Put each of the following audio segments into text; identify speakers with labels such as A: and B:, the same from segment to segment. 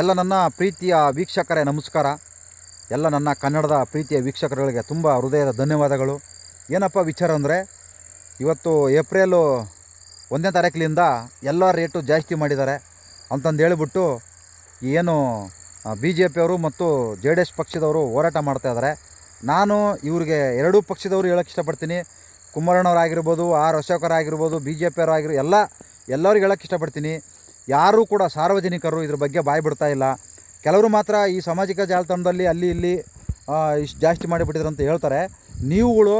A: ಎಲ್ಲ ನನ್ನ ಪ್ರೀತಿಯ ವೀಕ್ಷಕರೇ, ನಮಸ್ಕಾರ. ಎಲ್ಲ ನನ್ನ ಕನ್ನಡದ ಪ್ರೀತಿಯ ವೀಕ್ಷಕರುಗಳಿಗೆ ತುಂಬ ಹೃದಯದ ಧನ್ಯವಾದಗಳು. ಏನಪ್ಪ ವಿಚಾರ ಅಂದರೆ, ಇವತ್ತು ಏಪ್ರಿಲು ಒಂದನೇ ತಾರೀಕಿನಿಂದ ಎಲ್ಲ ರೇಟು ಜಾಸ್ತಿ ಮಾಡಿದ್ದಾರೆ ಅಂತಂದು ಹೇಳಿಬಿಟ್ಟು ಏನು ಬಿ ಜೆ ಪಿಯವರು ಮತ್ತು ಜೆ ಡಿ ಎಸ್ ಪಕ್ಷದವರು ಹೋರಾಟ ಮಾಡ್ತಾಯಿದ್ದಾರೆ ನಾನು ಇವರಿಗೆ ಎರಡೂ ಪಕ್ಷದವರು ಹೇಳೋಕ್ಕೆ ಇಷ್ಟಪಡ್ತೀನಿ. ಕುಮಾರಣ್ಣವರಾಗಿರ್ಬೋದು, ಆರ್ ಅಶೋಕರಾಗಿರ್ಬೋದು ಬಿ ಜೆ ಪಿಯವರು ಆಗಿರೋ ಎಲ್ಲ, ಎಲ್ಲರಿಗೂ ಹೇಳೋಕ್ಕೆ ಇಷ್ಟಪಡ್ತೀನಿ. ಯಾರೂ ಕೂಡ ಸಾರ್ವಜನಿಕರು ಇದ್ರ ಬಗ್ಗೆ ಬಾಯಿ ಬಿಡ್ತಾ ಇಲ್ಲ. ಕೆಲವರು ಮಾತ್ರ ಈ ಸಾಮಾಜಿಕ ಜಾಲತಾಣದಲ್ಲಿ ಅಲ್ಲಿ ಇಲ್ಲಿ ಇಷ್ಟು ಜಾಸ್ತಿ ಮಾಡಿಬಿಟ್ಟಿದ್ರು ಅಂತ ಹೇಳ್ತಾರೆ. ನೀವುಗಳು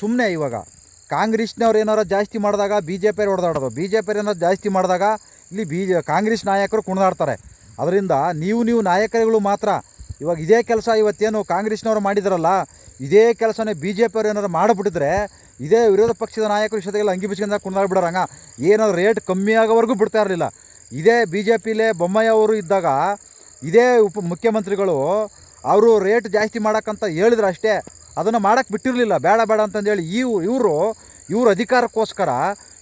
A: ಸುಮ್ಮನೆ ಇವಾಗ ಕಾಂಗ್ರೆಸ್ನವ್ರು ಏನಾರು ಜಾಸ್ತಿ ಮಾಡಿದಾಗ ಬಿ ಜೆ ಪಿಯವ್ರು ಹೊಡೆದಾಡೋದು ಬಿ ಜೆ ಪಿಯವ್ರು ಏನಾರು ಜಾಸ್ತಿ ಮಾಡಿದಾಗ ಇಲ್ಲಿ ಬಿ ಜೆ ಕಾಂಗ್ರೆಸ್ ನಾಯಕರು ಕುಣಿದಾಡ್ತಾರೆ. ಅದರಿಂದ ನೀವು ನೀವು ನಾಯಕರುಗಳು ಮಾತ್ರ ಇವಾಗ ಇದೇ ಕೆಲಸ ಇವತ್ತೇನು ಕಾಂಗ್ರೆಸ್ನವರು ಮಾಡಿದಾರಲ್ಲ, ಇದೇ ಕೆಲಸನೇ ಬಿ ಜೆ ಪಿಯವ್ರು ಏನಾರು ಮಾಡಿಬಿಟ್ಟಿದ್ರೆ ಇದೇ ವಿರೋಧ ಪಕ್ಷದ ನಾಯಕರು ಜೊತೆಗೆಲ್ಲ ಅಂಗಿ ಬಿಚ್ಕೊಂಡ ಕುಣಿದಾಡ್ಬಿಡೋರಂಗ. ಏನಾದ್ರು ರೇಟ್ ಕಮ್ಮಿ ಆಗೋವರೆಗೂ ಬಿಡ್ತಾ ಇರಲಿಲ್ಲ. ಇದೇ ಬಿ ಜೆ ಪಿಲೇ ಬೊಮ್ಮಯ್ಯ ಅವರು ಇದ್ದಾಗ ಇದೇ ಉಪ ಮುಖ್ಯಮಂತ್ರಿಗಳು ಅವರು ರೇಟ್ ಜಾಸ್ತಿ ಮಾಡೋಕ್ಕಂತ ಹೇಳಿದ್ರು ಅಷ್ಟೇ. ಅದನ್ನು ಮಾಡೋಕ್ಕೆ ಬಿಟ್ಟಿರಲಿಲ್ಲ. ಬೇಡ ಬೇಡ ಅಂತಂದೇಳಿ ಈ ಇವರು, ಇವ್ರ ಅಧಿಕಾರಕ್ಕೋಸ್ಕರ,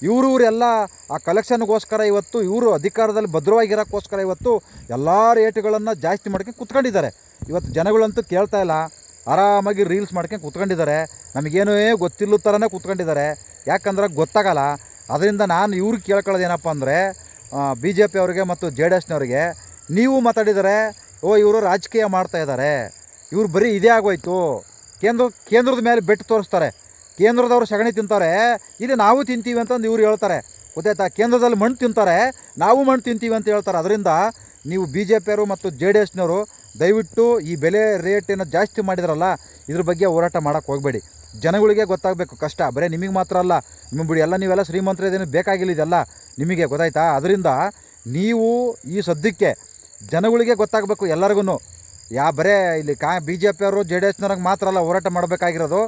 A: ಇವರು ಇವರೆಲ್ಲ ಆ ಕಲೆಕ್ಷನ್ಗೋಸ್ಕರ ಇವತ್ತು, ಇವರು ಅಧಿಕಾರದಲ್ಲಿ ಭದ್ರವಾಗಿರೋಕ್ಕೋಸ್ಕರ ಇವತ್ತು ಎಲ್ಲ ರೇಟ್ಗಳನ್ನು ಜಾಸ್ತಿ ಮಾಡ್ಕೊಂಡು ಕುತ್ಕೊಂಡಿದ್ದಾರೆ. ಇವತ್ತು ಜನಗಳಂತೂ ಕೇಳ್ತಾ ಇಲ್ಲ. ಆರಾಮಾಗಿ ರೀಲ್ಸ್ ಮಾಡ್ಕೊಂಡು ಕುತ್ಕೊಂಡಿದ್ದಾರೆ. ನಮಗೇನೂ ಗೊತ್ತಿಲ್ಲ ಥರನೇ ಕುತ್ಕೊಂಡಿದ್ದಾರೆ. ಯಾಕಂದ್ರೆ ಗೊತ್ತಾಗಲ್ಲ. ಅದರಿಂದ ನಾನು ಇವ್ರಿಗೆ ಕೇಳ್ಕೊಳ್ಳೋದೇನಪ್ಪ ಅಂದರೆ ಬಿ ಜೆ ಪಿ ಅವರಿಗೆ ಮತ್ತು ಜೆ ಡಿ ಎಸ್ನವ್ರಿಗೆ, ನೀವು ಮಾತಾಡಿದರೆ, ಓ, ಇವರು ರಾಜಕೀಯ ಮಾಡ್ತಾ ಇದ್ದಾರೆ, ಇವ್ರು ಬರೀ ಇದೇ ಆಗೋಯ್ತು, ಕೇಂದ್ರ, ಕೇಂದ್ರದ ಮೇಲೆ ಬೆಟ್ಟು ತೋರಿಸ್ತಾರೆ, ಕೇಂದ್ರದವರು ಸಗಣಿ ತಿಂತಾರೆ ಇದು ನಾವು ತಿಂತೀವಿ ಅಂತಂದು ಇವ್ರು ಹೇಳ್ತಾರೆ. ಗೊತ್ತಾಯ್ತಾ? ಕೇಂದ್ರದಲ್ಲಿ ಮಣ್ಣು ತಿಂತಾರೆ, ನಾವು ಮಣ್ಣು ತಿಂತೀವಿ ಅಂತ ಹೇಳ್ತಾರೆ. ಅದರಿಂದ ನೀವು ಬಿ ಜೆ ಪಿಯವರು ಮತ್ತು ಜೆ ಡಿ ಎಸ್ನವರು ದಯವಿಟ್ಟು ಈ ಬೆಲೆ ರೇಟನ್ನು ಜಾಸ್ತಿ ಮಾಡಿದ್ರಲ್ಲ, ಇದ್ರ ಬಗ್ಗೆ ಹೋರಾಟ ಮಾಡೋಕ್ಕೆ ಹೋಗಬೇಡಿ. ಜನಗಳಿಗೆ ಗೊತ್ತಾಗಬೇಕು ಕಷ್ಟ. ಬರೀ ನಿಮಗೆ ಮಾತ್ರ ಅಲ್ಲ. ನಿಮ್ಮ ಬಿಡಿ ಎಲ್ಲ ನೀವೆಲ್ಲ ಶ್ರೀಮಂತರ ಇದೇನು ಬೇಕಾಗಿಲ್ಲ ಇದೆಲ್ಲ. ನಿಮಗೆ ಗೊತ್ತಾಯ್ತಾ? ಅದರಿಂದ ನೀವು ಈ ಸದ್ಯಕ್ಕೆ ಜನಗಳಿಗೆ ಗೊತ್ತಾಗಬೇಕು ಎಲ್ಲರಿಗೂ ಯಾ ಬರೇ ಇಲ್ಲಿ ಕಾ ಬಿ ಜೆ ಪಿಯವರು ಜೆ ಡಿ ಎಸ್ನವ್ರಿಗೆ ಮಾತ್ರ ಅಲ್ಲ ಹೋರಾಟ ಮಾಡಬೇಕಾಗಿರೋದು.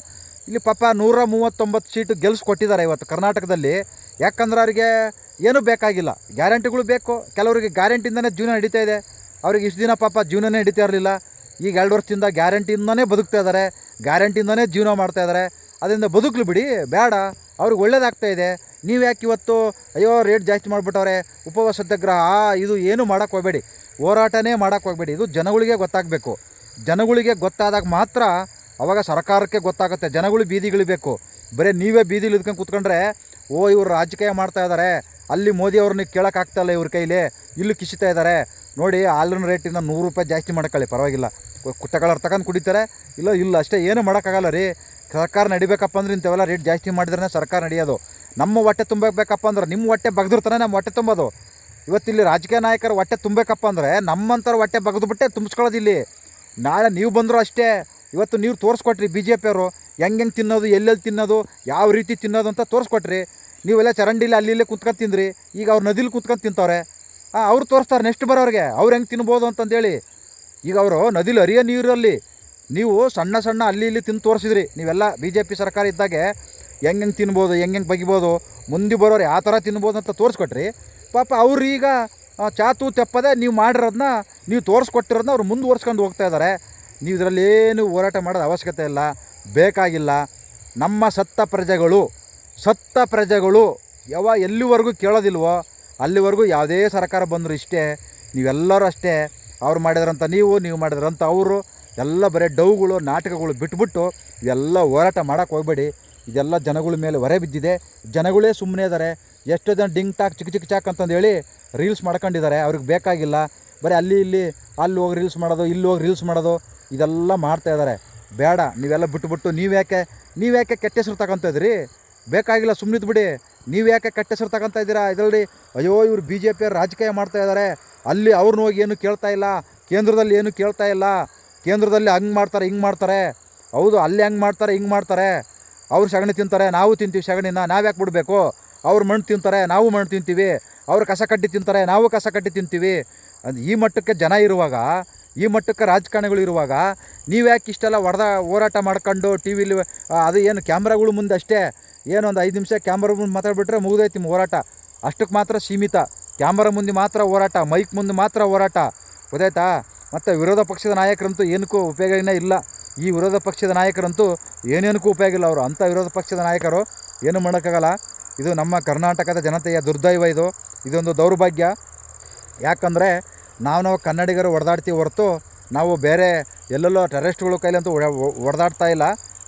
A: ಇಲ್ಲಿ ಪಾಪ ನೂರ ಮೂವತ್ತೊಂಬತ್ತು ಸೀಟು ಗೆಲ್ಸ್ಕೊಟ್ಟಿದ್ದಾರೆ ಇವತ್ತು ಕರ್ನಾಟಕದಲ್ಲಿ. ಯಾಕಂದ್ರೆ ಅವರಿಗೆ ಏನೂ ಬೇಕಾಗಿಲ್ಲ. ಗ್ಯಾರಂಟಿಗಳು ಬೇಕು. ಕೆಲವರಿಗೆ ಗ್ಯಾರಂಟಿಯಿಂದನೇ ಜೀವನ ನಡೀತಾ ಇದೆ. ಅವ್ರಿಗೆ ಇಷ್ಟು ದಿನ ಪಾಪ ಜೀವನನೇ ನಡೀತಾ ಇರಲಿಲ್ಲ. ಈಗ ಎರಡು ವರ್ಷದಿಂದ ಗ್ಯಾರಂಟಿಯಿಂದನೇ ಬದುಕ್ತಾ ಇದ್ದಾರೆ. ಗ್ಯಾರಂಟಿಯಿಂದನೇ ಜೀವನ ಮಾಡ್ತಾ ಇದ್ದಾರೆ. ಅದರಿಂದ ಬದುಕಲು ಬಿಡಿ. ಬೇಡ. ಅವ್ರಿಗೆ ಒಳ್ಳೇದಾಗ್ತಾ ಇದೆ. ನೀವು ಯಾಕೆ ಇವತ್ತು, ಅಯ್ಯೋ ರೇಟ್ ಜಾಸ್ತಿ ಮಾಡಿಬಿಟ್ಟವ್ರೆ, ಉಪವಾಸ ಸತ್ಯಾಗ್ರಹ ಇದು ಏನು ಮಾಡೋಕ್ಕೆ ಹೋಗಬೇಡಿ. ಹೋರಾಟನೇ ಮಾಡೋಕ್ಕೆ ಹೋಗಬೇಡಿ. ಇದು ಜನಗಳಿಗೆ ಗೊತ್ತಾಗಬೇಕು. ಜನಗಳಿಗೆ ಗೊತ್ತಾದಾಗ ಮಾತ್ರ ಅವಾಗ ಸರ್ಕಾರಕ್ಕೆ ಗೊತ್ತಾಗುತ್ತೆ. ಜನಗಳು ಬೀದಿಗಿಳಿಬೇಕು ಬರೀ ನೀವೇ ಬೀದಿಲಿ ಇದ್ಕೊಂಡು ಕೂತ್ಕೊಂಡ್ರೆ, ಓ, ಇವರು ರಾಜಕೀಯ ಮಾಡ್ತಾ ಇದ್ದಾರೆ ಅಲ್ಲಿ ಮೋದಿ ಅವ್ರನ್ನ ಕೇಳೋಕ್ಕಾಗ್ತಾಯಿಲ್ಲ ಇವ್ರ ಕೈಲಿ. ಇಲ್ಲಿ ಕಿಸಿತಾ ಇದ್ದಾರೆ ನೋಡಿ ಹಾಲಿನ ರೇಟಿಂದ ನೂರು ರೂಪಾಯಿ ಜಾಸ್ತಿ ಮಾಡೋಕ್ಕಳಿ ಪರವಾಗಿಲ್ಲ. ತಗೊಳ್ಳೋರು ತಗೊಂಡು ಕುಡಿತಾರೆ. ಇಲ್ಲ ಇಲ್ಲ, ಅಷ್ಟೇ. ಏನು ಮಾಡೋಕ್ಕಾಗಲ್ಲ ರೀ. ಸರ್ಕಾರ ನಡಿಬೇಕಪ್ಪ ಅಂದ್ರೆ ಇಂಥವೆಲ್ಲ ರೇಟ್ ಜಾಸ್ತಿ ಮಾಡಿದ್ರೆ ಸರ್ಕಾರ ನಡೆಯೋದು. ನಮ್ಮ ಹೊಟ್ಟೆ ತುಂಬಬೇಕಪ್ಪ ಅಂದ್ರೆ ನಿಮ್ಮ ಹೊಟ್ಟೆ ಬಗ್ದಿರ್ತಾನೆ ನಮ್ಮ ಹೊಟ್ಟೆ ತುಂಬೋದು. ಇವತ್ತಿಲ್ಲಿ ರಾಜಕೀಯ ನಾಯಕರು ಹೊಟ್ಟೆ ತುಂಬಬೇಕಪ್ಪ ಅಂದರೆ ನಮ್ಮಂಥರ ಹೊಟ್ಟೆ ಬಗ್ದುಬಿಟ್ಟೆ ತುಂಬಿಸ್ಕೊಳ್ಳೋದು ಇಲ್ಲಿ. ನಾಳೆ ನೀವು ಬಂದರೂ ಅಷ್ಟೇ. ಇವತ್ತು ನೀವು ತೋರಿಸ್ಕೊಟ್ರಿ ಬಿ ಜೆ ಪಿಯವರು ಹೆಂಗೆ ಹೆಂಗೆ ತಿನ್ನೋದು, ಎಲ್ಲೆಲ್ಲಿ ತಿನ್ನೋದು, ಯಾವ ರೀತಿ ತಿನ್ನೋದು ಅಂತ ತೋರಿಸ್ಕೊಟ್ರಿ. ನೀವೆಲ್ಲ ಚರಂಡಿಲಿ ಅಲ್ಲಿ ಇಲ್ಲೇ ಕುತ್ಕೊಂಡು ತಿಂದ್ರಿ. ಈಗ ಅವ್ರು ನದಿಲಿ ಕುತ್ಕೊಂಡು ತಿಂತವ್ರೆ. ಅವ್ರು ತೋರಿಸ್ತಾರೆ ನೆಕ್ಸ್ಟ್ ಬರೋರಿಗೆ. ಅವ್ರು ಹೆಂಗೆ ತಿನ್ಬೋದು ಅಂತಂದೇಳಿ. ಈಗ ಅವರು ನದಿಲಿ ಹರಿಯೋ ನೀರಲ್ಲಿ ನೀವು ಸಣ್ಣ ಸಣ್ಣ ಅಲ್ಲಿ ಇಲ್ಲಿ ತಿಂದು ತೋರಿಸಿದ್ರಿ. ನೀವೆಲ್ಲ ಬಿ ಜೆ ಪಿ ಸರ್ಕಾರ ಇದ್ದಾಗೆ ಹೆಂಗೆ ಹೆಂಗೆ ತಿನ್ಬೋದು ಹೆಂಗೆ ಬಗಿಬೋದು, ಮುಂದೆ ಬರೋರು ಯಾವ ಥರ ತಿನ್ಬೋದು ಅಂತ ತೋರಿಸ್ಕೊಟ್ರಿ. ಪಾಪ ಅವ್ರೀಗ ಚಾತು ತೆಪ್ಪದೆ ನೀವು ಮಾಡಿರೋದನ್ನ ನೀವು ತೋರಿಸ್ಕೊಟ್ಟಿರೋದನ್ನ ಅವ್ರು ಮುಂದುವರ್ಸ್ಕೊಂಡು ಹೋಗ್ತಾ ಇದ್ದಾರೆ ನೀವು ಇದರಲ್ಲಿ ಏನು ಹೋರಾಟ ಮಾಡೋದು ಅವಶ್ಯಕತೆ ಇಲ್ಲ, ಬೇಕಾಗಿಲ್ಲ. ನಮ್ಮ ಸತ್ತ ಪ್ರಜೆಗಳು ಸತ್ತ ಪ್ರಜೆಗಳು ಯಾವ ಎಲ್ಲಿವರೆಗೂ ಕೇಳೋದಿಲ್ವೋ, ಅಲ್ಲಿವರೆಗೂ ಯಾವುದೇ ಸರ್ಕಾರ ಬಂದರೂ ಇಷ್ಟೇ, ನೀವೆಲ್ಲರೂ ಅಷ್ಟೇ, ಅವ್ರು ಮಾಡಿದ್ರಂತ ನೀವು ನೀವು ಮಾಡಿದ್ರಂತ ಅವರು, ಎಲ್ಲ ಬರೀ ಡೌಗಳು ನಾಟಕಗಳು ಬಿಟ್ಬಿಟ್ಟು ಇವೆಲ್ಲ ಹೋರಾಟ ಮಾಡೋಕ್ಕೆ ಹೋಗಬೇಡಿ. ಇದೆಲ್ಲ ಜನಗಳ ಮೇಲೆ ಹೊರೆ ಬಿದ್ದಿದೆ. ಜನಗಳೇ ಸುಮ್ಮನೆ ಇದ್ದಾರೆ ಎಷ್ಟೋ ಜನ ಡಿಂಗ್ ಟಾಕ್ ಚಿಕ್ಕ ಚಿಕ್ಕ ಚಾಕ್ ಅಂತಂದು ಹೇಳಿ ರೀಲ್ಸ್ ಮಾಡ್ಕೊಂಡಿದ್ದಾರೆ. ಅವ್ರಿಗೆ ಬೇಕಾಗಿಲ್ಲ. ಬರೀ ಅಲ್ಲಿ ಇಲ್ಲಿ, ಅಲ್ಲಿ ಹೋಗಿ ರೀಲ್ಸ್ ಮಾಡೋದು, ಇಲ್ಲಿ ಹೋಗಿ ರೀಲ್ಸ್ ಮಾಡೋದು, ಇದೆಲ್ಲ ಮಾಡ್ತಾ ಇದ್ದಾರೆ ಬೇಡ, ನೀವೆಲ್ಲ ಬಿಟ್ಟುಬಿಟ್ಟು ನೀವು ಯಾಕೆ ನೀವು ಯಾಕೆ ಕೆಟ್ಟ ಹೆಸರು ತಗೊಂತ ಇದ್ರಿ ಬೇಕಾಗಿಲ್ಲ ಸುಮ್ಮನಿದ್ದು ಬಿಡಿ. ನೀವು ಯಾಕೆ ಕೆಟ್ಟ ಹೆಸರು ತಗೊಂತ ಇದ್ದೀರಾ? ಇದರಲ್ಲಿ ಅಯ್ಯೋ, ಇವರು ಬಿ ಜೆ ಪಿಯವ್ರು ರಾಜಕೀಯ ಮಾಡ್ತಾ ಇದ್ದಾರೆ ಅಲ್ಲಿ ಅವ್ರನ್ನ ಹೋಗಿ ಏನು ಕೇಳ್ತಾ ಇಲ್ಲ? ಕೇಂದ್ರದಲ್ಲಿ ಏನು ಕೇಳ್ತಾ ಇಲ್ಲ? ಕೇಂದ್ರದಲ್ಲಿ ಹಂಗೆ ಮಾಡ್ತಾರೆ, ಹಿಂಗೆ ಮಾಡ್ತಾರೆ. ಹೌದು, ಅಲ್ಲಿ ಹಂಗೆ ಮಾಡ್ತಾರೆ, ಹಿಂಗೆ ಮಾಡ್ತಾರೆ. ಅವ್ರು ಸಗಣಿ ತಿಂತಾರೆ, ನಾವು ತಿಂತೀವಿ ಸಗಣಿನ ನಾವು ಯಾಕೆ ಬಿಡಬೇಕು? ಅವ್ರು ಮಣ್ಣು ತಿಂತಾರೆ, ನಾವು ಮಣ್ಣು ತಿಂತೀವಿ. ಅವ್ರು ಕಸ ಕಡ್ಡಿ ತಿಂತಾರೆ, ನಾವು ಕಸ ಕಡ್ಡಿ ತಿಂತೀವಿ. ಈ ಮಟ್ಟಕ್ಕೆ ಜನ ಇರುವಾಗ, ಈ ಮಟ್ಟಕ್ಕೆ ರಾಜಕಾರಣಿಗಳು ಇರುವಾಗ ನೀವು ಯಾಕೆ ಇಷ್ಟೆಲ್ಲ ಹೊಡೆದ, ಹೋರಾಟ ಮಾಡ್ಕೊಂಡು ಟಿ ವಿಲಿ ಅದು ಏನು ಕ್ಯಾಮ್ರಾಗಳು ಮುಂದೆ ಅಷ್ಟೇ. ಏನೊಂದು ಐದು ನಿಮಿಷ ಕ್ಯಾಮ್ರಾ ಮುಂದೆ ಮಾತಾಡ್ಬಿಟ್ರೆ ಮುಗಿದೈತಿ ಹೋರಾಟ. ಅಷ್ಟಕ್ಕೆ ಮಾತ್ರ ಸೀಮಿತ. ಕ್ಯಾಮ್ರಾ ಮುಂದೆ ಮಾತ್ರ ಹೋರಾಟ, ಮೈಕ್ ಮುಂದೆ ಮಾತ್ರ ಹೋರಾಟ. ಗೊತ್ತಾಯ್ತಾ? ಮತ್ತು ವಿರೋಧ ಪಕ್ಷದ ನಾಯಕರಂತೂ ಏನಕ್ಕೂ ಉಪಯೋಗನೇ ಇಲ್ಲ. ಈ ವಿರೋಧ ಪಕ್ಷದ ನಾಯಕರಂತೂ ಏನೇನಕ್ಕೂ ಉಪಯೋಗ ಇಲ್ಲ ಅವರು. ಅಂಥ ವಿರೋಧ ಪಕ್ಷದ ನಾಯಕರು ಏನು ಮಾಡೋಕ್ಕಾಗಲ್ಲ. ಇದು ನಮ್ಮ ಕರ್ನಾಟಕದ ಜನತೆಯ ದುರ್ದೈವ ಇದು. ಇದೊಂದು ದೌರ್ಭಾಗ್ಯ. ಯಾಕಂದರೆ ನಾವು ನಾವು ಕನ್ನಡಿಗರು ಹೊಡೆದಾಡ್ತೀವಿ ಹೊರತು ನಾವು ಬೇರೆ ಎಲ್ಲೆಲ್ಲೋ ಟೆರರಿಸ್ಟ್ಗಳ ಕೈಲಂತೂ ಹೊಡೆದಾಡ್ತಾ ಇಲ್ಲ.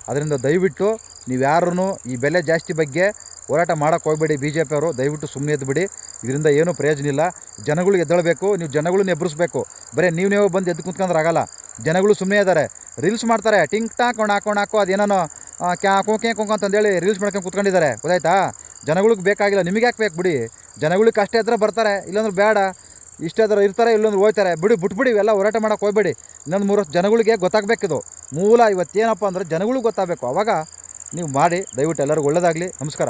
A: ಅದರಿಂದ ದಯವಿಟ್ಟು ನೀವು ಯಾರೂ ಈ ಬೆಲೆ ಜಾಸ್ತಿ ಬಗ್ಗೆ ಹೋರಾಟ ಮಾಡೋಕ್ಕೆ ಹೋಗಬೇಡಿ ಬಿ ಜೆ ಪಿಯವರು ದಯವಿಟ್ಟು ಸುಮ್ಮನೆ ಎದ್ದುಬಿಡಿ ಇದರಿಂದ ಏನೂ ಪ್ರಯೋಜನ ಇಲ್ಲ. ಜನಗಳು ಎದ್ದಳಬೇಕು. ನೀವು ಜನಗಳನ್ನ ಎಬ್ಬರಿಸ್ಬೇಕು ಬರೀ ನೀವು ನೀವು ಬಂದು ಎದ್ದು ಕುಂತ್ಕೊಂಡ್ರೆ ಆಗಲ್ಲ. ಜನಗಳು ಸುಮ್ಮನೆ ಇದ್ದಾರೆ. ರೀಲ್ಸ್ ಮಾಡ್ತಾರೆ. ಟಿಂಕ್ ಟಾಕ್ ಒಣ ಹಾಕೊಂಡು ಹಾಕೋ ಅದೇನೋ ಕ್ಯಾ ಕೋಕೆ ಅಂತಂದೇಳಿ ರೀಲ್ಸ್ ಮಾಡ್ಕೊಂಡು ಕುತ್ಕೊಂಡಿದ್ದಾರೆ. ಗೊತ್ತಾಯ್ತಾ? ಜನಗಳಿಗೆ ಬೇಕಾಗಿಲ್ಲ. ನಿಮಗೆ ಯಾಕೆ ಬೇಕು ಬಿಡಿ? ಜನಗಳಿಗೆ ಕಷ್ಟ ಇದ್ರೆ ಬರ್ತಾರೆ. ಇಲ್ಲಾಂದ್ರೆ ಬೇಡ. ಇಷ್ಟ ಇದ್ರೆ ಇರ್ತಾರೆ, ಇಲ್ಲಂದ್ರೆ ಹೋಗ್ತಾರೆ ಬಿಡಿ ಬಿಟ್ಬಿಡಿ ಇವೆಲ್ಲ ಹೋರಾಟ ಮಾಡೋಕೆ ಹೋಗ್ಬೇಡಿ. ಇನ್ನೊಂದು ಮೂರು ಜನಗಳಿಗೆ ಗೊತ್ತಾಗಬೇಕಿದು ಮೂಲ ಇವತ್ತೇನಪ್ಪ ಅಂದರೆ ಜನಗಳಿಗೆ ಗೊತ್ತಾಗಬೇಕು. ಅವಾಗ ನೀವು ಮಾಡಿ. ದಯವಿಟ್ಟು ಎಲ್ಲರಿಗೂ ಒಳ್ಳೆಯದಾಗಲಿ ನಮಸ್ಕಾರ.